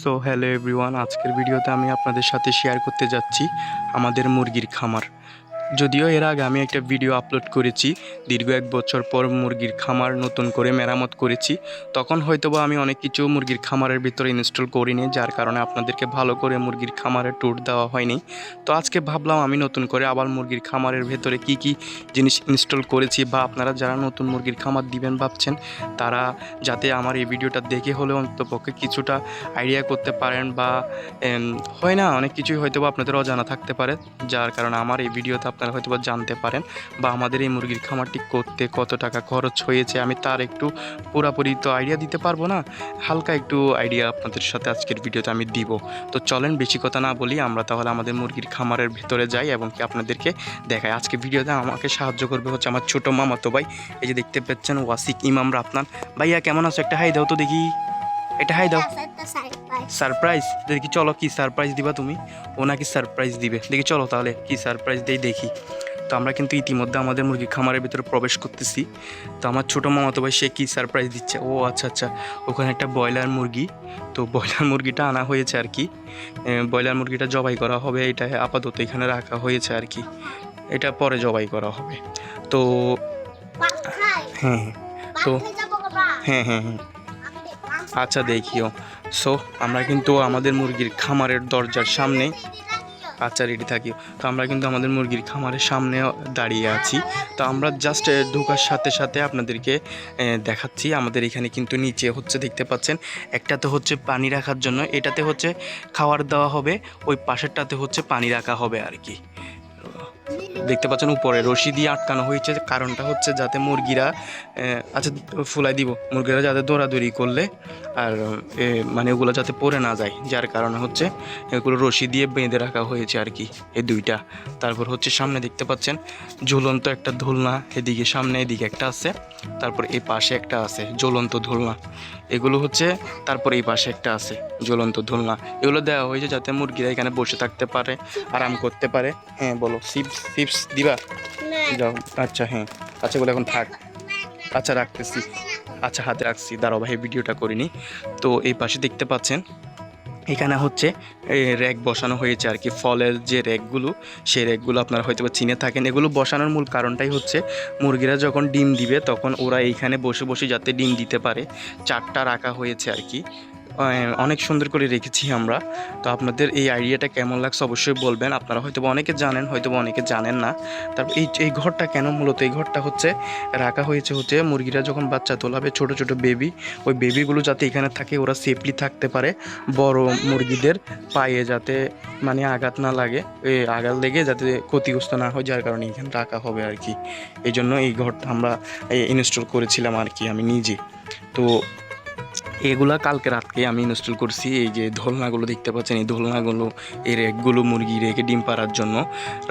So hello everyone আজকের ভিডিওতে আমি আপনাদের সাথে শেয়ার করতে যাচ্ছি আমাদের মুরগির খামার। যদিও এর আগে আমি একটা ভিডিও আপলোড করেছি, দীর্ঘ এক বছর পর মুরগির খামার নতুন করে মেরামত করেছি, তখন হয়তোবা আমি অনেক কিছু মুরগির খামারের ভিতরে ইনস্টল করিনি, যার কারণে আপনাদেরকে ভালো করে মুরগির খামারের ট্যুর দেওয়া হয়নি। তো আজকে ভাবলাম আমি নতুন করে আবার মুরগির খামারের ভেতরে কি কি জিনিস ইনস্টল করেছি বা আপনারা যারা নতুন মুরগির খামার দিবেন ভাবছেন, তারা যাতে আমার এই ভিডিওটা দেখে হলেও অন্তপক্ষে কিছুটা আইডিয়া করতে পারেন বা হয় না, অনেক কিছুই হয়তো আপনাদের অজানা থাকতে পারে, যার কারণে আমার এই ভিডিওতে আপনারা হয়তো বা জানতে পারেন বা আমাদের এই মুরগির খামারটি করতে কত টাকা খরচ হয়েছে, আমি তার একটু পুরাপুরি তো আইডিয়া দিতে পারব না। হালকা একটু আইডিয়া আপনাদের সাথে আজকের ভিডিওতে আমি দিব। তো চলেন, বেশি কথা না বলি, আমরা তাহলে আমাদের মুরগির খামারের ভেতরে যাই এবং কি আপনাদেরকে দেখাই। আজকে ভিডিওতে আমাকে সাহায্য করবে হচ্ছে আমার ছোটো মামাতো ভাই। এই যে দেখতে পাচ্ছেন, ওয়াসিক ইমাম রাতনান ভাইয়া, কেমন আছো? একটা হাই দাও তো দেখি। এটা হাই দাও। সারপ্রাইজ দেখি চলো কি সারপ্রাইজ দিবা তুমি? ও নাকি সারপ্রাইজ দিবে। দেখি চলো তাহলে কি সারপ্রাইজ দেই দেখি। তো আমরা কিন্তু ইতিমধ্যে আমাদের মুরগি খামারের ভিতরে প্রবেশ করতেছি। তো আমার ছোটো মামা তো ভাই সে কী সারপ্রাইজ দিচ্ছে? ও আচ্ছা আচ্ছা ওখানে একটা ব্রয়লার মুরগি। তো ব্রয়লার মুরগিটা আনা হয়েছে আর কি। ব্রয়লার মুরগিটা জবাই করা হবে এটা আপাতত এখানে রাখা হয়েছে আর কি। এটা পরে জবাই করা হবে। তো হ্যাঁ তো হ্যাঁ হ্যাঁ হ্যাঁ। আচ্ছা দেখিও। সো আমরা কিন্তু আমাদের মুরগির খামারের দরজার সামনে আচ্ছা রেডি থাকি। তো আমরা কিন্তু আমাদের মুরগির খামারের সামনে দাঁড়িয়ে আছি। তো আমরা জাস্ট ঢোকার সাথে সাথে আপনাদেরকে দেখাচ্ছি। আমাদের এখানে কিন্তু নিচে হচ্ছে, দেখতে পাচ্ছেন, একটাতে হচ্ছে পানি রাখার জন্য। এটাতে হচ্ছে খাবার দেওয়া হবে, ওই পাশেরটাতে হচ্ছে পানি রাখা হবে আর কি। দেখতে পাচ্ছেন উপরে রশি দিয়ে আটকানো হয়েছে। কারণটা হচ্ছে যাতে মুরগিরা আচ্ছা ফুলাই দিব। মুরগিরা যাতে দৌড়াদৌড়ি করলে আর মানে ওগুলো যাতে পড়ে না যায়। যার কারণে হচ্ছে এগুলো রশি দিয়ে বেঁধে রাখা হয়েছে আর কি, এই দুইটা। তারপর হচ্ছে সামনে দেখতে পাচ্ছেন ঝুলন্ত একটা দোলনা এদিকে সামনে এদিকে একটা আছে, তারপর এই পাশে একটা আছে জ্বলন্ত দোলনা এগুলো হচ্ছে তারপরে এই পাশে একটা আছে জ্বলন্ত দোলনা এগুলো দেওয়া হয়েছে যাতে মুরগিরা এখানে বসে থাকতে পারে আরাম করতে পারে। হ্যাঁ বলো সিপস সিপস দিবা? যাও আচ্ছা হ্যাঁ আচ্ছা এগুলো এখন থাক। আচ্ছা রাখতেছি। আচ্ছা হাতে রাখছি। দাঁড়াও ভাই ভিডিওটা করিনি। তো এই পাশে দেখতে পাচ্ছেন এখানে হচ্ছে র্যাক বসানো হয়েছে আর কি। ফলের যে র্যাকগুলো সেই র্যাকগুলো আপনারা হয়তো বা চিনে থাকেন। এগুলো বসানোর মূল কারণটাই হচ্ছে, মুরগিরা যখন ডিম দিবে তখন ওরা এইখানে বসে বসে যাতে ডিম দিতে পারে। চারটা রাখা হয়েছে আর কি। অনেক সুন্দর করে রেখেছি আমরা। তো আপনাদের এই আইডিয়াটা কেমন লাগছে অবশ্যই বলবেন। আপনারা হয়তো অনেকে জানেন হয়তো অনেকে জানেন না। তারপর এই এই ঘরটা কেন মূলত? এই ঘরটা হচ্ছে, রাখা হয়েছে হচ্ছে মুরগিরা যখন বাচ্চা তোলাবে, ছোট ছোট বেবি ওই বেবিগুলো যাতে এখানে থাকে, ওরা সেফলি থাকতে পারে। বড় মুরগিদের পায়ে যাতে মানে আঘাত না লাগে আঘাত লেগে যাতে ক্ষতিগ্রস্ত না হয়, যার কারণে এখানে রাখা হবে আর কি। এই জন্য এই ঘরটা আমরা ইনস্টল করেছিলাম আর কি আমি নিজে। তো এগুলা কালকে রাতকে আমি ইনস্টল করছি। এই যে ধোলনাগুলো দেখতে পাচ্ছেন, এই ধোলনাগুলো, এই রেকগুলো মুরগি রেখে ডিম পাড়ার জন্য।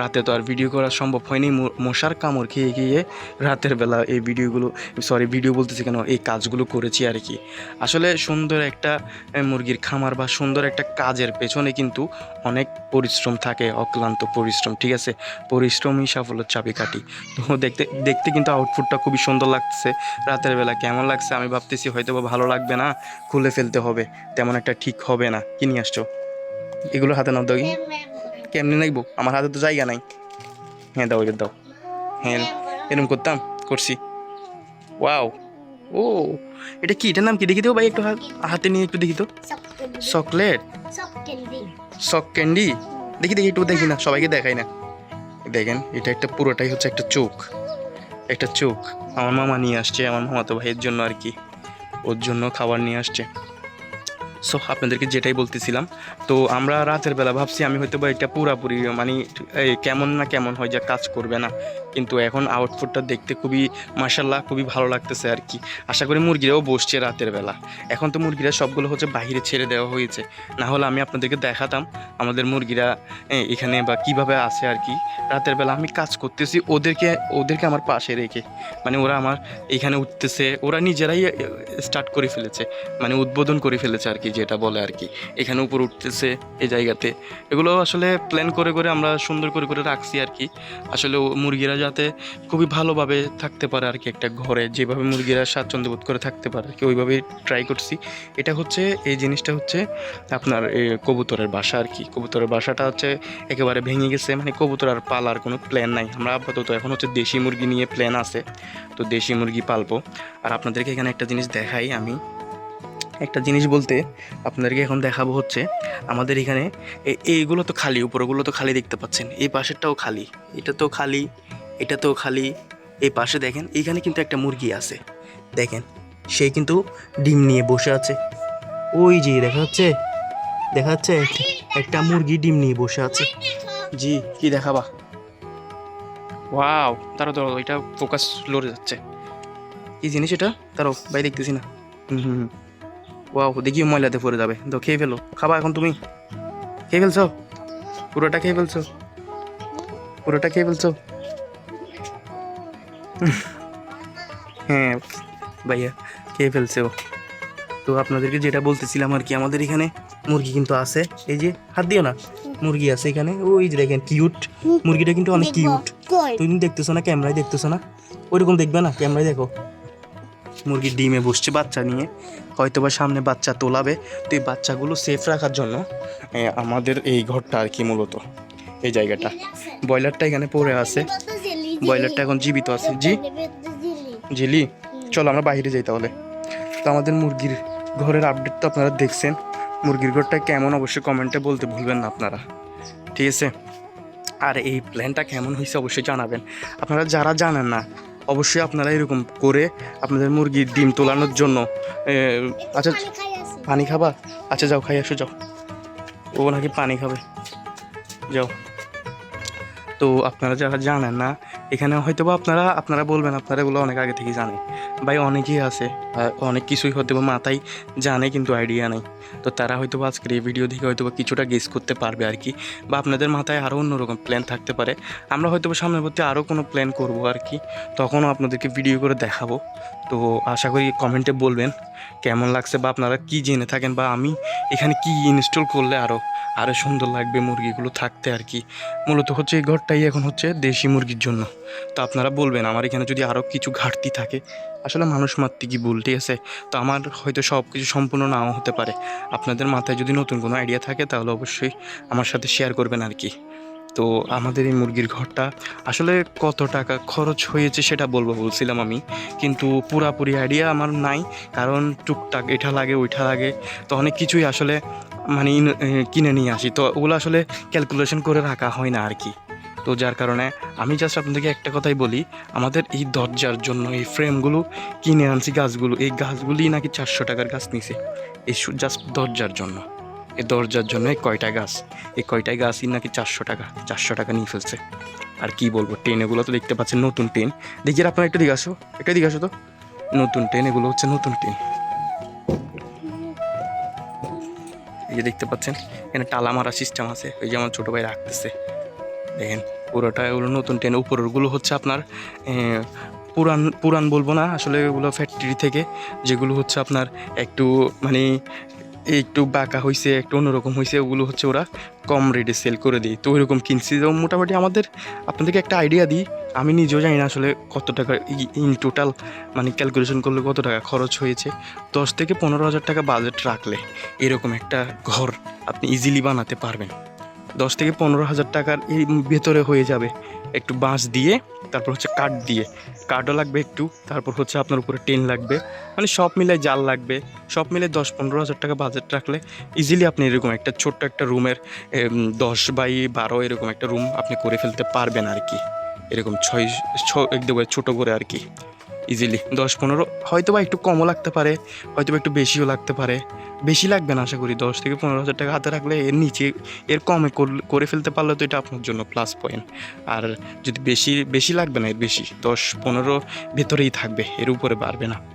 রাতে তো আর ভিডিও করা সম্ভব হয়নি। মশার কামড় খেয়ে গিয়ে রাতের বেলা এই ভিডিওগুলো সরি ভিডিও বলতেছি কেন? এই কাজগুলো করেছি আর কি। আসলে সুন্দর একটা মুরগির খামার বা সুন্দর একটা কাজের পেছনে কিন্তু অনেক পরিশ্রম থাকে অক্লান্ত পরিশ্রম ঠিক আছে? পরিশ্রমই সাফল্যের চাবিকাঠি। তো দেখতে দেখতে কিন্তু আউটপুটটা খুবই সুন্দর লাগছে। রাতের বেলা কেমন লাগছে? আমি ভাবতেছি হয়তো বা ভালো লাগবে না খুলে ফেলতে হবে। তেমন একটা ঠিক হবে না। কি নিয়ে আসছো? এগুলো হাতে নাও দাও কেমনি নাইবো আমার হাতে তো জায়গা নাই। হ্যাঁ দাও দাও। হ্যাঁ এরকম করতাম করছি। ওয়াও! ও এটা কি? এটার নাম কি? দেখি তো ভাই একটু হাতে নিয়ে একটু দেখি তো। চকলেট। চক ক্যান্ডি দেখি দেখি, একটু দেখি না, সবাইকে দেখাই না। দেখেন, এটা একটা, পুরোটাই হচ্ছে একটা চোখ। একটা চোখ। আমার মামা নিয়ে আসছে, আমার মামাতো ভাইয়ের জন্য আর কি। ওর জন্য খাবার নিয়ে আসছে। সো আপনাদেরকে যেটাই বলতেছিলাম, তো আমরা রাতের বেলা ভাবছি আমি হয়তো বা এটা পুরাপুরি মানে কেমন না কেমন হয়, যা কাজ করবে না। কিন্তু এখন আউটপুটটা দেখতে খুবই মাসাল্লাহ খুবই ভালো লাগতেছে আর কি। আশা করি মুরগিরাও বসছে রাতের বেলা। এখন তো মুরগিরা সবগুলো হচ্ছে বাইরে ছেড়ে দেওয়া হয়েছে। না হলে আমি আপনাদেরকে দেখাতাম আমাদের মুরগিরা এখানে বা কীভাবে আছে আর কি। রাতের বেলা আমি কাজ করতেছি, ওদেরকে ওদেরকে আমার পাশে রেখে। মানে ওরা আমার এখানে উঠতেছে, ওরা নিজেরাই স্টার্ট করে ফেলেছে। মানে উদ্বোধন করে ফেলেছে আর কি, যেটা বলে আর কি। এখানে উপর উঠতেছে এই জায়গাতে। এগুলো আসলে প্ল্যান করে করে আমরা সুন্দর করে করে রাখছি আর কি। আসলে মুরগিরা যাতে খুবই ভালোভাবে থাকতে পারে আর কি একটা ঘরে। যেভাবে মুরগিরা স্বাচ্ছন্দ্য বোধ করে থাকতে পারে আর কি, ওইভাবেই ট্রাই করছি। এটা হচ্ছে, এই জিনিসটা হচ্ছে আপনার কবুতরের বাসা আর কি। কবুতরের বাসাটা হচ্ছে একেবারে ভেঙে গেছে মানে কবুতর আর পালার কোনো প্ল্যান নাই। আমরা আপাতত এখন হচ্ছে দেশি মুরগি নিয়ে প্ল্যান আছে, তো দেশি মুরগি পালবো। আর আপনাদেরকে এখানে একটা জিনিস দেখাই আমি। একটা জিনিস বলতে আপনাদেরকে এখন দেখাবো হচ্ছে, আমাদের এখানে এইগুলো তো খালি, উপরগুলো তো খালি দেখতে পাচ্ছেন। এই পাশেরটাও খালি এটা তো খালি এটা তো খালি এই পাশে দেখেন এইখানে কিন্তু একটা মুরগি আছে। দেখেন সে কিন্তু ডিম নিয়ে বসে আছে। ওই যে দেখা যাচ্ছে দেখা যাচ্ছে একটা- মুরগি ডিম নিয়ে বসে আছে। জি কি দেখাবা? ওয়াও তারও তো এটা ফোকাস লড়ে যাচ্ছে। কি জিনিস এটা? তারও ভাই দেখতেছি না। হুম হুম হুম। ওয়াও দেখি ময়লাতে পড়ে যাবে। তো খেয়ে ফেলো। খাবা এখন তুমি। খেয়ে ফেলছো? পুরোটা খেয়ে ফেলছো? পুরোটা খেয়ে ফেলছো? হ্যাঁ ভাইয়া খেয়ে ফেলছে ও। তো আপনাদেরকে যেটা বলতেছিলাম আর কি আমাদের এখানে মুরগি কিন্তু আছে। এই যে হাত দিও না মুরগি আছে এখানে। ওই যে দেখেন কিউট মুরগিটা কিন্তু অনেক কিউট তুমি দেখতেছো না ক্যামেরায় দেখতেছো না? ওইরকম দেখবে না ক্যামেরায় দেখো। মুরগির ডিমে বসছে বাচ্চা নিয়ে। হয়তো বা সামনে বাচ্চা তোলাবে। তো এই বাচ্চাগুলো সেফ রাখার জন্য আমাদের এই ঘরটা আর কি মূলত এই জায়গাটা। ব্রয়লারটা এখানে পড়ে আছে। ব্রয়লারটা এখন জীবিত আছে। জি? জিলি চলো আমরা বাইরে যাই তাহলে। তো আমাদের মুরগির ঘরের আপডেট তো আপনারা দেখছেন। মুরগির ঘরটা কেমন অবশ্যই কমেন্টে বলতে ভুলবেন না আপনারা। ঠিক আছে? আর এই প্ল্যানটা কেমন হয়েছে অবশ্যই জানাবেন। আপনারা যারা জানেন না অবশ্যই আপনারা এরকম করে আপনাদের মুরগির ডিম তোলানোর জন্য আচ্ছা পানি খাবা? আচ্ছা যাও খাই আসো যাও। ও নাকি পানি খাবে। যাও। তো আপনারা যারা জানেন না এখানে হয়তো বা আপনারা আপনারা বলবেন, আপনারা এগুলো অনেক আগে থেকে জানেন ভাই, অনেকেই আছে। অনেক কিছুই হয়তো বা মাথায় জানে, কিন্তু আইডিয়া নেই। তো তারা হয়তো বা আজকের এই ভিডিও দেখে হয়তো বা কিছুটা গেস করতে পারবে আর কি, বা আপনাদের মাথায় আরও অন্যরকম প্ল্যান থাকতে পারে। আমরা হয়তো বা সামনের প্রতি আরও কোনো প্ল্যান করব আর কি, তখনও আপনাদেরকে ভিডিও করে দেখাবো। তো আশা করি কমেন্টে বলবেন, কেমন লাগছে বা আপনারা কি জেনে থাকেন বা আমি এখানে কি ইনস্টল করলে আরও আরও সুন্দর লাগবে মুরগিগুলো থাকতে আর কি। মূলত হচ্ছে এই ঘরটাই এখন হচ্ছে দেশি মুরগির জন্য। তো আপনারা বলবেন, আমার এখানে যদি আরও কিছু ঘাটতি থাকে, আসলে মানুষ মাত্রে কি ভুল, ঠিক আছে? তো আমার হয়তো সব কিছু সম্পূর্ণ নাও হতে পারে। আপনাদের মাথায় যদি নতুন কোনো আইডিয়া থাকে, তাহলে অবশ্যই আমার সাথে শেয়ার করবেন আর কি। তো আমাদের এই মুরগির ঘরটা আসলে কত টাকা খরচ হয়েছে সেটা বলব বলছিলাম আমি। কিন্তু পুরাপুরি আইডিয়া আমার নাই, কারণ টুকটাক এটা লাগে, ওইটা লাগে। তো অনেক কিছুই আসলে মানে কিনে নিয়ে আসি। তো ওগুলো আসলে ক্যালকুলেশন করে রাখা হয় না আর কি। তো যার কারণে আমি জাস্ট আপনাদেরকে একটা কথাই বলি, আমাদের এই দরজার জন্য এই ফ্রেমগুলো কিনে আনছি গাছগুলো, এই গাছগুলি নাকি চারশো টাকার গাছ নিছে। এই জাস্ট দরজার জন্য। এই দরজার জন্য এই কয়টা গাছ? এই কয়টা গাছই নাকি চারশো টাকা? চারশো টাকা নিয়ে ফেলছে। আর কি বলব টেন এগুলো তো দেখতে পাচ্ছেন, নতুন ট্রেন। দেখি আপনারা একটা দিকে আসো, একটা দিকে আসো তো। নতুন ট্রেন, এগুলো হচ্ছে নতুন ট্রেন। এই যে দেখতে পাচ্ছেন, এখানে টালা মারা সিস্টেম আছে। ওই যে আমার ছোটো ভাই রাখতেছে। দেখেন, পুরোটা এগুলো নতুন ট্রেন। উপরেরগুলো হচ্ছে আপনার পুরান পুরান বলব না, আসলে এগুলো ফ্যাক্টরি থেকে, যেগুলো হচ্ছে আপনার একটু মানে একটু বাঁকা হয়েছে একটু অন্যরকম হয়েছে ওগুলো হচ্ছে ওরা কম রেটে সেল করে দিই তো ওইরকম কিনছি। তো মোটামুটি আমাদের, আপনাদেরকে একটা আইডিয়া দিই, আমি নিজেও জানি না আসলে কত টাকা ইন টোটাল মানে ক্যালকুলেশন করলে কত টাকা খরচ হয়েছে। দশ থেকে পনেরো হাজার টাকা বাজেট রাখলে এরকম একটা ঘর আপনি ইজিলি বানাতে পারবেন। দশ থেকে পনেরো হাজার টাকার এই ভেতরে হয়ে যাবে। একটু বাঁশ দিয়ে, তারপর হচ্ছে কাঠ দিয়ে। কাঠও লাগবে একটু, তারপর হচ্ছে আপনার উপরে টেন লাগবে। মানে সব মিলে জাল লাগবে। সব মিলে দশ পনেরো হাজার টাকা বাজেট রাখলে ইজিলি আপনি এরকম একটা ছোট্ট একটা রুমের দশ বাই বারো এরকম একটা রুম আপনি করে ফেলতে পারবেন আর কি। এরকম ছয় ছ- একদম ছোটো করে আর কি। ইজিলি দশ পনেরো হয়তো বা একটু কমও লাগতে পারে হয়তো বা একটু বেশিও লাগতে পারে। বেশি লাগবে না আশা করি, দশ থেকে পনেরো হাজার টাকা হাতে রাখলে এর নিচে, এর কমে করে ফেলতে পারলে তো এটা আপনার জন্য প্লাস পয়েন্ট আর যদি বেশি বেশি লাগবে না, এর বেশি, দশ পনেরো ভেতরেই থাকবে, এর উপরে বাড়বে না।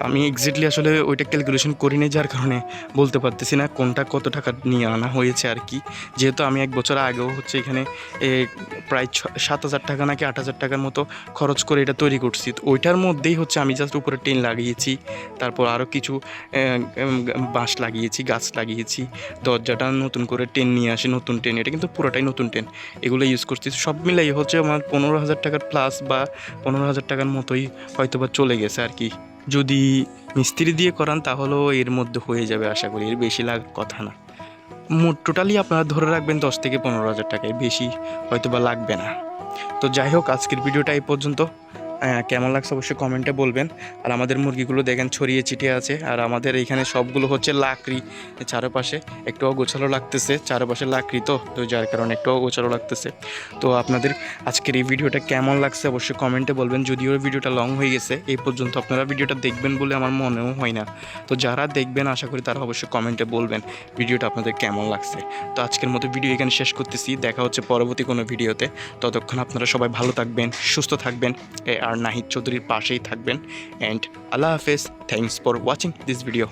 আমি এক্স্যাক্টলি আসলে ওইটা ক্যালকুলেশন করিনি যার কারণে বলতে পারতেছি না কোনটা কত টাকা নিয়ে আনা হয়েছে আর কি। যেহেতু আমি এক বছর আগেও হচ্ছে এখানে প্রায় ছ- সাত হাজার টাকা নাকি আট হাজার টাকার মতো খরচ করে এটা তৈরি করছি। ওইটার মধ্যেই হচ্ছে আমি জাস্ট উপরে টেন লাগিয়েছি, তারপর আরও কিছু বাঁশ লাগিয়েছি, গাছ লাগিয়েছি, দরজাটা নতুন করে টেন নিয়ে আসি, নতুন টেন, এটা কিন্তু পুরোটাই নতুন টেন। এগুলো ইউজ করছি, সব মিলাই হচ্ছে আমার পনেরো হাজার টাকার প্লাস বা পনেরো হাজার টাকার মতোই হয়তো বা চলে গেছে আর কি। যদি মিস্ত্রি দিয়ে করান, তাহলেও এর মধ্যে হয়ে যাবে আশা করি। এর বেশি লাগার কথা না। মোট টোটালি আপনারা ধরে রাখবেন দশ থেকে পনেরো হাজার টাকায় বেশি হয়তো বা লাগবে না। তো যাই হোক, আজকের ভিডিওটা এই পর্যন্ত। কেমন লাগছে অবশ্যই কমেন্টে বলবেন। আর আমাদের মুরগিগুলো দেখেন ছড়িয়ে ছিটিয়ে আছে, আর আমাদের এখানে সবগুলো হচ্ছে লাকড়ি চারপাশে। একটু গোছালো লাগতেছে, চারপাশে লাকড়ি তো তো যার কারণে একটু গোছালো লাগতেছে। তো আপনাদের আজকের এই ভিডিওটা কেমন লাগছে অবশ্যই কমেন্টে বলবেন। যদিও ভিডিওটা লং হয়ে গেছে এই পর্যন্ত আপনারা ভিডিওটা দেখবেন বলে আমার মনেও হয় না। তো যারা দেখবেন, আশা করি তারা অবশ্যই কমেন্টে বলবেন ভিডিওটা আপনাদের কেমন লাগছে। তো আজকের মতো ভিডিও এখানে শেষ করতেছি, দেখা হচ্ছে পরবর্তী কোনো ভিডিওতে। ততক্ষণ আপনারা সবাই ভালো থাকবেন, সুস্থ থাকবেন আর নাহিদ চৌধুরীর পাশেই থাকবেন। অ্যান্ড আল্লাহ হাফেজ thanks for watching this video